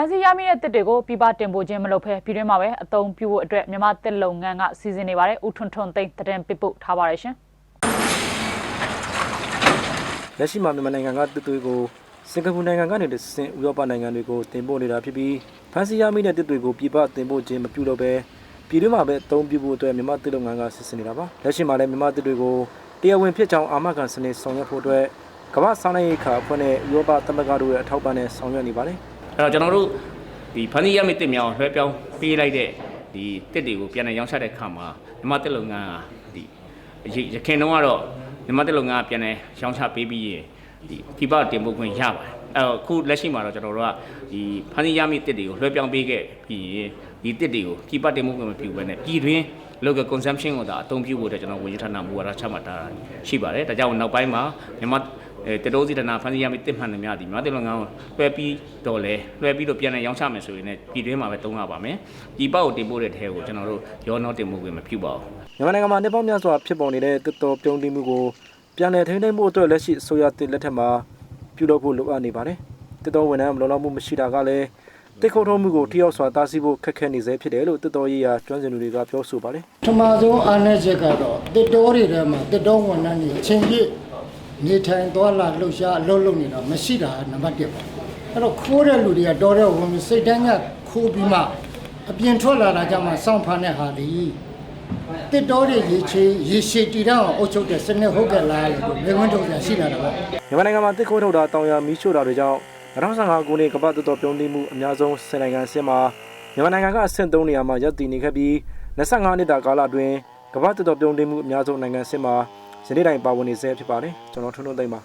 ဖန်စီရမိတဲ့တစ်တွေကိုပြပတင်ပို့ခြင်းမလုပ်ဘဲပြည်တွင်းမှာပဲအသုံးပြုဖို့အတွက်မြန်မာတစ်လုပ်ငန်းကစီစဉ်နေပါတယ်။ဦးထွန်းထွန်းသိန်းတရင်ပစ်ပုတ်ထားပါတယ်ရှင်လက်ရှိမှာမြန်မာနိုင်ငံကတစ်တွေကိုစင်ကာပူနိုင်ငံကနေတဆင့်ဥရောပနိုင်ငံတွေကိုတင်ပို့နေတာဖြစ်ပြီးဖန်စီရမိတဲ့တစ်တွေကိုပြည်ပတင်ပို့ခြင်းမပြုတော့ဘဲပြည်တွင်းမှာပဲအသုံးပြုဖို့အတွက်မြန်မာတစ်လုပ်ငန်းကစီစဉ်နေတာပါလက်ရှိမှာလည်းမြန်မာတစ်တွေကိုတရားဝင်ဖြစ်ကြောင်းအာမခံစနစ်ဆောင်ရွက်ဖို့အတွက်ကမ္ဘာစားနပ်ရိက္ခာအဖွဲ့နဲ့ဥရောပသမဂ္ဂတို့ရဲ့အထောက်ပံ့နဲ့ဆောင်ရွက်နေပါတယ် အဲ့တော့ကျွန်တော်တို့ဒီဖန်စီရမိတစ်မြောင်လွှဲပြောင်းပေးလိုက်တဲ့ဒီတစ်တွေကိုပြန်လည်ရောင်းချတဲ့အခါမှာမြမတစ်လုပ်ငန်းကဒီအရင်ရခင်တုန်းကတော့မြမတစ်လုပ်ငန်းကပြန်လည်ရောင်းချပေးပြီးရင်ဒီပြပတင်ပို့ခွင့်ရပါတယ်အဲ့တော့အခုလက်ရှိမှာတော့ကျွန်တော်တို့ကဒီဖန်စီရမိတစ်တွေကိုလွှဲပြောင်းပေးခဲ့ပြီးရင်ဒီတစ်တွေကိုပြပတင်ပို့ခွင့်မပြုဘဲနဲ့ပြည်တွင်း local consumption ကိုဒါအသုံးပြုဖို့အတွက်ကျွန်တော်ဝန်ကြီးဌာနမူဝါဒချမှတ်ထားတာရှိပါတယ်ဒါကြောင့်နောက်ပိုင်းမှာမြန်မာ အဲတတိုးစီတနာဖန်စီရမိတစ်မှန်သမျှဒီမြန်မာတစ်လုပ်ငန်းကိုလွှဲပြီးတော့လဲလွှဲပြီးတော့ပြန်လည်ရောင်းချမယ်ဆိုရင်လည်းပြည်တွင်းမှာပဲသုံးရပါမယ်ဒီပောက်ကိုတင်ပို့တဲ့ထဲကိုကျွန်တော်တို့ရောနှောတင်ပို့ခွင့်မပြုပါဘူးမြန်မာနိုင်ငံမှာနှစ်ပေါင်းများစွာဖြစ်ပေါ်နေတဲ့တစ်တော်ပြုံးတိမှုကိုပြန်လည်ထိန်းသိမ်းမှုအတွက်လက်ရှိအစိုးရတစ်လက်ထက်မှာပြုလုပ်ဖို့လိုအပ်နေပါတယ်တစ်တော်ဝန်ထမ်းမလုံလောက်မှုမရှိတာကလည်းတစ်ခုံထုံးမှုကိုထိရောက်စွာတားဆီးဖို့ခက်ခဲနေစေဖြစ်တယ်လို့တစ်တော်ရေးရာကျွမ်းကျင်သူတွေကပြောဆိုပါတယ်ပထမဆုံးအားနည်းချက်ကတော့တစ်တောတွေထဲမှာတစ်တောဝန်ထမ်းတွေအချိန်ပြည့် နေထိုင်သွားလာလှုပ်ရှားအလုပ်လုပ်နေတာမရှိတာနံပါတ်1ပါအဲ့တော့ခိုးတဲ့လူတွေကတော်တဲ့ဝင်ပြီးစိတ်တန်းကခိုးပြီးမှအပြင်ထွက်လာတာကြမှာစောင့်ဖမ်းတဲ့ဟာလီတစ်တောတွေရေချေရေရှည်တည်တော့အုပ်ချုပ်တဲ့စနစ်ဟုတ်ကဲ့လားလို့မေခွန်းထုတ်ရရှိလာတာပါမြန်မာနိုင်ငံမှာတစ်ခုံထုတ်တာတောင်ယာမီးရှို့တာတွေကြောင့်2015ခုနှစ်ကမ္ဘာတစ်တော်ပြုံးတိမှုအများဆုံးဆယ်နိုင်ငံအဆင့်မှာမြန်မာနိုင်ငံကအဆင့်3နေရာမှာရပ်တည်နေခဲ့ပြီး25နှစ်တာကာလအတွင်းကမ္ဘာတစ်တော်ပြုံးတိမှုအများဆုံးနိုင်ငံအဆင့်မှာ ယနေ့တိုင်ပါဝင်နေဆဲဖြစ်ပါတယ်ကျွန်တော်ထွန်းထွန်းသိမ့်ပါ